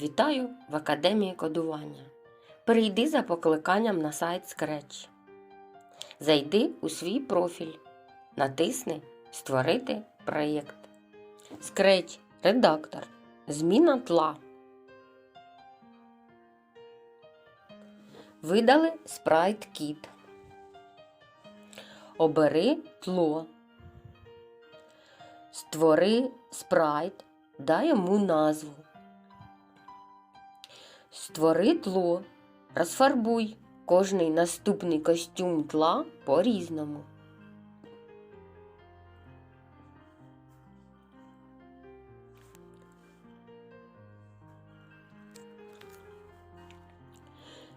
Вітаю в Академії кодування. Перейди за покликанням на сайт Scratch. Зайди у свій профіль. Натисни Створити проєкт. Scratch Редактор. Зміна тла. Видали Sprite Kit. Обери тло. Створи спрайт, дай йому назву. Створи тло, розфарбуй кожний наступний костюм тла по-різному.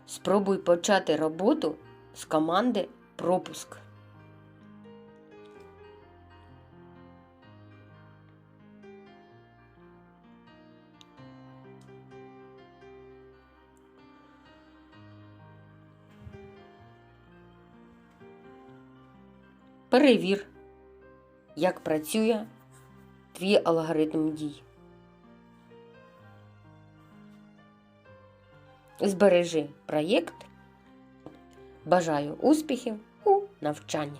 Спробуй почати роботу з команди пропуск. Перевір, як працює твій алгоритм дій. Збережи проєкт. Бажаю успіхів у навчанні!